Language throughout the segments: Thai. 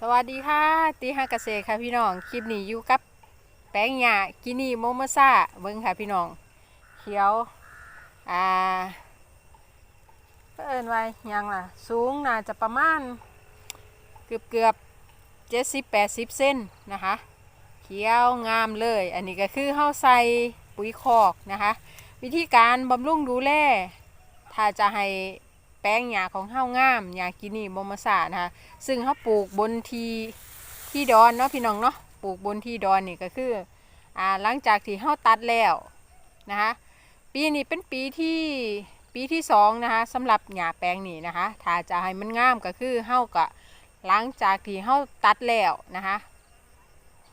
สวัสดีค่ะตีฮากเกษตรค่ะพี่น้องคลิปนี้อยู่กับแป้งหญ้ากินี่โมโมซาเบิ้งค่ะพี่น้องเขียวอ่าเอินไว้ยังล่ะ สูงน่าจะประมาณเกือบเกือบเจ็ดสิบแปดสิบเซนนะคะ เขียวงามเลย อันนี้ก็คือเฮาใส่ปุ๋ยคอกนะคะ วิธีการบำรุงดูแลถ้าจะให้ แป้งหญ้าของเฮางามหญ้ากินี่โมโมซ่านะคะซึ่งเขาปลูกบนที่ที่ดอนเนาะพี่น้องเนาะปลูกบนที่ดอนนี่ก็คืออ่าหลังจากที่เขาตัดแล้วนะคะปีนี้เป็นปีที่ปีที่สองนะคะสำหรับหญ้าแปลงนี่นะคะถ้าจะให้มันงามก็คือเฮาก็หลังจากที่เฮาตัดแล้วนะคะ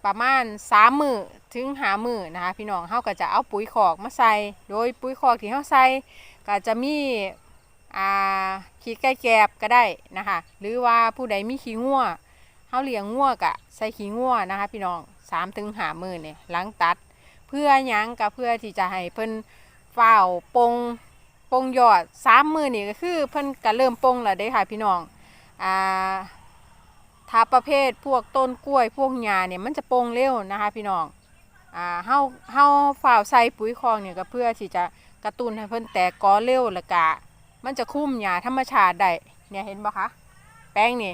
ประมาณสามมือถึงหามือนะคะพี่น้องเฮาก็จะเอาปุ๋ยคอกมาใส่ โดยปุ๋ยคอกที่เฮาใส่ก็จะมี อ่าขี้ไก่แกบก็ได้นะคะ หรือว่าผู้ใดมีขี้งัวเขาเลี้ยงงัวกะใส่ขี้งัวนะคะ พี่น้องสามถึงหามือเนี่ยหลังตัด เพื่อยังกับเพื่อที่จะให้เพิ่นเฝ้าวปงปงยอดสามมือนี่ก็คือเพิ่นก็เริ่มปงแล้วเด้ค่ะพี่น้องอ่าถ้าประเภทพวกต้นกล้วยพวกหญ้าเนี่ยมันจะปงเร็วนะคะ พี่น้องอ่าเฮาเฮาฝ่าวใส่ปุ๋ยคอกเนี่ยก็เพื่อที่จะกระตุ้นให้เพิ่นแตกกอเร็วและกะ มันจะคุ้มหญ้าธรรมชาติได้เนี่ยเห็นปะคะแป้งนี่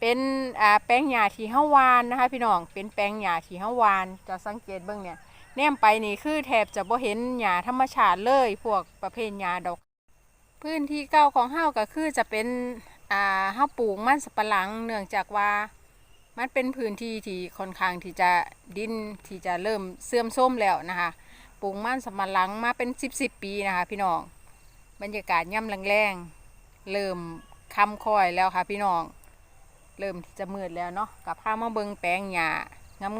เป็นอ่าแป้งหญ้าที่เฮาวานนะคะ พี่น้องเป็นแป้งหญ้าที่เฮาวานจะสังเกตเบิ่งเนี่ยแนมไปนี่คือแทบจะบ่เห็นหญ้าธรรมชาติเลย พวกประเภทหญ้าดอก พื้นที่เก่าของเฮาก็คือจะเป็นอ่าเฮาปลูกมันสับปะหลังเนื่องจากว่ามันเป็นพื้นที่ที่ค่อนข้างที่จะดินที่จะเริ่มเสื่อมโทรมแล้วนะคะ ปลูกมันสับปะหลังมาเป็นสิบสิบปีนะคะ พี่น้อง บรรยากาศย่ำแรงๆเริ่มคำคอยแล้วค่ะพี่น้อง เริ่มที่จะมืดแล้วเนาะกับพามาเบิงแปลงหญ้า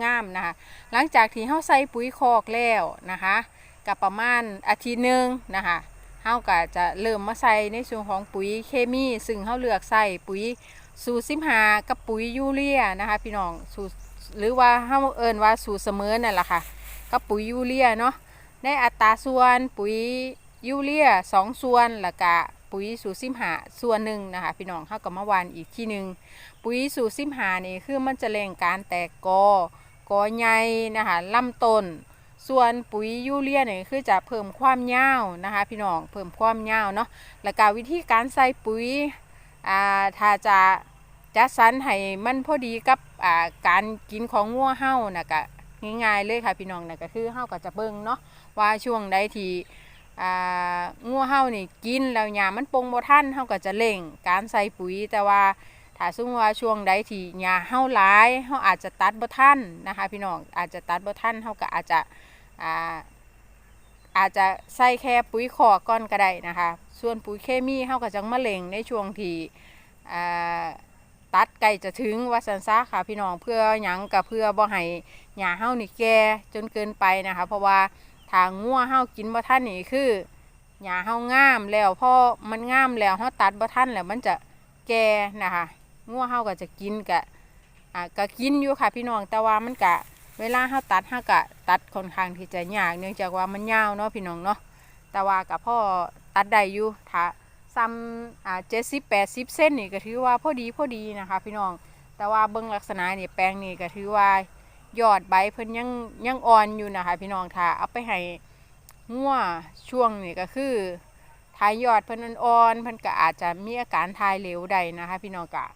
งามๆนะคะหลังจากที่เฮาใส่ปุ๋ยคอกแล้วนะคะกับประมาณอาทิตย์หนึ่งนะคะเฮาก็จะเริ่มมาใส่ในส่วนของปุ๋ยเคมี ซึ่งเฮาเลือกใส่ปุ๋ยสูตรสิบหากับปุ๋ยยูเรียนะคะพี่น้องสูตรหรือว่าเฮาเอิ้นว่าสูตรเสมอนั่นแหละค่ะกับปุ๋ยยูเรียเนาะในอัตราส่วนปุ๋ย ยูเรียสองส่วนแล้วก็ปุ๋ยสูตรซิมหาส่วนหนึ่งนะคะ พี่น้องเข้ากับเมะวานอีกที่หนึ่งปุ๋ยสูตรซิมหานี่คือมันจะเร่งการแตกกอกอใหญ่นะคะลำต้นส่วนปุ๋ยยูเรียเนี่ยคือจะเพิ่มความยาวนะคะ พี่น้องเพิ่มความยาวเนาะแล้วก็วิธีการใส่ปุ๋ยอ่าถ้าจะจัดสรรให้มันพอดีกับอ่าการกินของงัวเห่านะก็ง่ายๆเลยค่ะพี่น้องนะก็คือเห่าก็จะเบิ่งเนาะว่าช่วงใดที่ อ่างัวเฮานี่กินแล้วหญ้ามันปงบ่ทันเฮาก็จะเร่งการใส่ปุ๋ยแต่ว่าถ้าสมมติว่าช่วงใดที่หญ้าเฮาหลายเฮาอาจจะตัดบ่ทันนะคะพี่น้องอาจจะตัดบ่ทันเฮาก็อาจจะอ่าอาจจะใส่แค่ปุ๋ยคอกก่อนก็ได้นะคะ ส่วนปุ๋ยเคมีเฮาก็จังมาเร่งในช่วงที่อ่าตัดใกล้จะถึงว่าสันซะค่ะพี่น้องเพื่อหยังก็เพื่อบ่ให้หญ้าเฮานี่แก่จนเกินไปนะคะ เพราะว่า ทางงัวเฮากินบ่ทันนี่คือหญ้าเฮางามแล้วพอมันงามแล้วเฮาตัดบ่ทันแล้วมันจะแก่นะคะงัวเฮาก็จะกินกะอ่าก็กินอยู่ค่ะพี่น้องแต่ว่ามันกะเวลาเฮาตัดเฮาก็ตัดค่อนข้างที่จะยากเนื่องจากว่ามันยาวเนาะพี่น้องเนาะแต่ว่ากับพ่อตัดได้อยู่ถ้าซ้ำอ่า70 80เส้นนี่ก็ถือว่าพอดีพอดีนะคะ พี่น้องแต่ว่าเบิ่งลักษณะนี่แปลงนี่ก็ถือว่า ยอดใบเพิ่นยังยังอ่อนอยู่นะคะ พี่น้องถ้าเอาไปให้งัวช่วงนี้ก็คือทายยอดเพิ่นอ่อนๆเพิ่นก็อาจจะมีอาการทายเหลวใดนะคะ พี่น้องกะ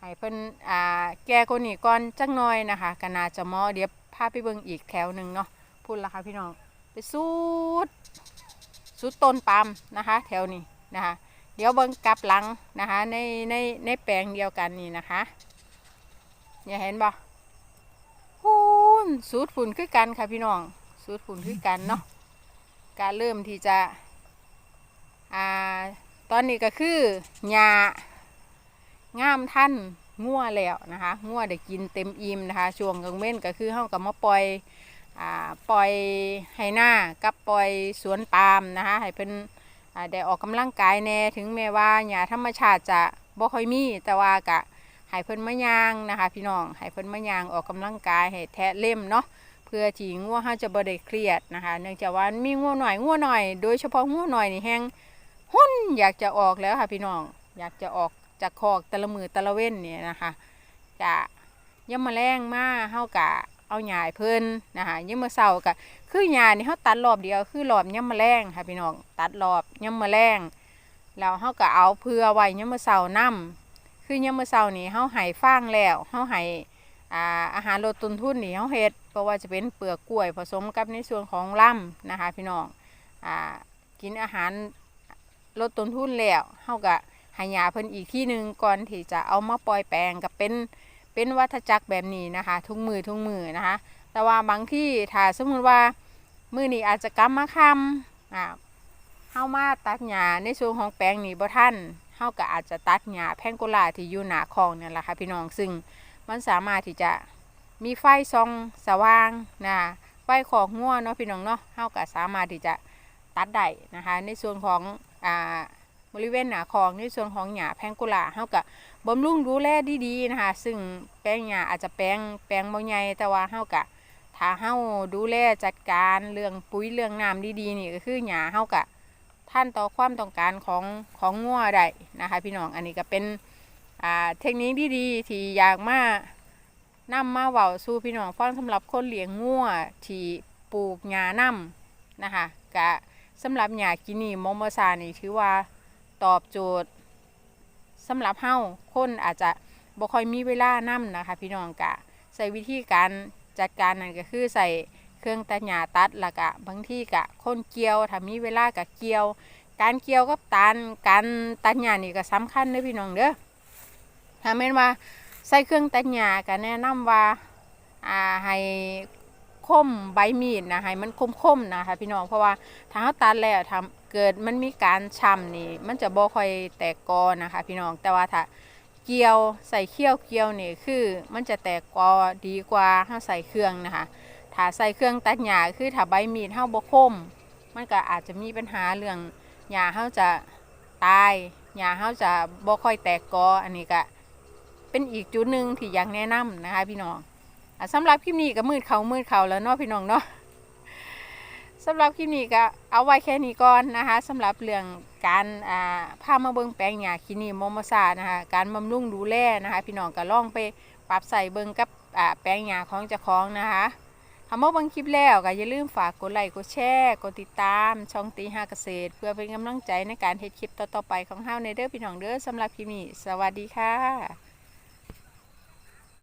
ให้เพิ่นอ่าแก่กว่านี้ก่อนจักหน่อยนะคะก็น่าจะเหมาะเดี๋ยวพาไปเบิ่งอีกแถวหนึ่งเนาะพูดละค่ะพี่น้องไปสุดสุดต้นปาล์มนะคะ แถวนี้นะคะ เดี๋ยวเบิ่งกลับหลังนะคะ ในในในแปลงเดียวกันนี่นะคะอย่าเห็นบ่ สูตรฝุ่นคือกันค่ะพี่น้อง สูตรฝุ่นคือกันเนาะการเริ่มที่จะอ่าตอนนี้ก็คือหญ้างามท่านงัวแล้วนะคะงัวได้กินเต็มอิ่มนะคะ ช่วงกลางเว้นก็คือเฮากับมาปล่อยอ่าปล่อยให้หน้ากับปล่อยสวนปาล์มนะคะให้เป็นอ่าได้ออกกำลังกายแน่ถึงแม้ว่าหญ้าธรรมชาติจะบ่ค่อยมีแต่ว่ากะ ให้เพิ่นมายางนะคะ พี่น้องให้เพิ่นมายางออกกำลังกายให้แทะเล่มเนาะเพื่อที่งัวเฮาจะบ่ได้เครียดนะคะ เนื่องจากว่ามีงัวหน่อยงัวหน่อย โดยเฉพาะงัวหน่อยนี่แฮงหุ่นอยากจะออกแล้วค่ะพี่น้องอยากจะออกจากคอกต่ละมือต่ละเว้นเนี่ยนะคะกะยามมาแรงมาเฮากะเอาหญ้าให้เพิ่นนะคะยามมื้อเช้ากะคือหญ้านี่เฮาตัดรอบเดียวคือรอบยามมาแรงค่ะพี่น้องตัดรอบยามมาแรงแล้วเฮาก็เอาเพื่อไว้ยามมื้อเช้านํ คือยามมื้อเช้านี่เฮาให้ฟางแล้วเฮาให้อ่าอาหารลดต้นทุนนี่เฮาเฮ็ดเพราะว่าจะเป็นเปลือกกล้วยผสมกับในส่วนของล่ำนะคะ พี่น้องอ่ากินอาหารลดต้นทุนแล้วเฮาก็ให้ยาเพิ่นอีกที่หนึงก่อนที่จะเอามาปล่อยแปลงกับเป็นเป็นวัฏจักรแบบนี้นะคะทุกมือทุกมือนะคะ แต่ว่าบางที่ถ้าสมมติว่ามือนี้อาจจะกำมาคำอ่าเฮามาตัดหญ้าในส่วนของแปลงนี้บ่ทัน เฮาก็อาจจะตัดหญ้าแพงโกลาที่อยู่หน้าคลองนั่นแหละค่ะพี่น้องซึ่งมันสามารถที่จะมีไฟส่องสว่างนะไฟของงัวเนาะพี่น้องเนาะเฮาก็สามารถที่จะตัดได้นะคะในส่วนของอ่าบริเวณหนาคลองในส่วนของหญ้าแพงกลาเฮาก็บำรุงดูแลดีๆนะคะ ซึ่งแปลงหญ้าอาจจะแปลงแปลงบ่ใหญ่แต่ว่าเฮาก็ถ้าเฮาดูแลจัดการเรื่องปุ๋ยเรื่องน้ำดีๆนี่ก็คือหญ้าเฮากะ ท่านต่อความต้องการของของงัวได้นะคะ พี่น้องอันนี้ก็เป็นเทคนิคดีๆที่อยากมานำมาเว้าสู่พี่น้องฟังสำหรับคนเลี้ยงงัวที่ปลูกหญ้านํนะคะกะสำหรับหญ้ากินีมโมซานี่ถือว่าตอบโจทย์สำหรับเฮาคนอาจจะบ่ค่อยมีเวลานํนะคะ พี่น้องกะใช้วิธีการจัดการนั่นก็คือใส่ เครื่องตัดหญ้าตัดแล้วก็บางที่กะคนเกี่ยวถ้ามีเวลาก็เกี่ยว การเกี่ยวกับตันการตัดหญ้านี่ก็สำคัญเด้อพี่น้องเด้อถ้าแม่นว่าใส่เครื่องตัดหญ้าก็แนะนำว่าอ่าให้คมใบมีดนะให้มันคมๆนะคะพี่น้องเพราะว่าถ้าเราตัดแล้วทำเกิดมันมีการช้ำนี่มันจะบ่ค่อยแตกกอนะคะพี่น้องแต่ว่าถ้าเกี่ยวใส่เขี้ยวเกี่ยวนี่คือมันจะแตกกอดีกว่าถ้าใส่เครื่องนะคะ ถ้าใส่เครื่องตัดหญ้าคือถ้าใบมีดเฮาบ่คม มันก็อาจจะมีปัญหาเรื่องหญ้าเฮาจะตายหญ้าเฮาจะบ่ค่อยแตกกออันนี้ก็เป็นอีกจุดหนึ่งที่อยากแนะนำนะคะพี่น้องสำหรับคลิปนี้ก็มืดเขามืดเขาแล้วเนาะพี่น้องเนาะสำหรับคลิปนี้ก็เอาไว้แค่นี้ก่อนนะคะสำหรับเรื่องการอ่าพามาเบิงแปลงหญ้าคินีโมโมซานะคะการบำรุงดูแลนะคะพี่น้องก็ลองไปปรับใส่เบิงกับแปลงหญ้าของเจ้าของนะคะ ทำมาบังคลิปแล้วก็อย่าลืมฝากกดไลค์กดแชร์กดติดตาม ช่องตีห้าเกษตร เพื่อเป็นกำลังใจในการเฮ็ดคลิปต่อๆไปของเฮาในเด้อพี่น้องเด้อสำหรับคลิปนี้สวัสดีค่ะ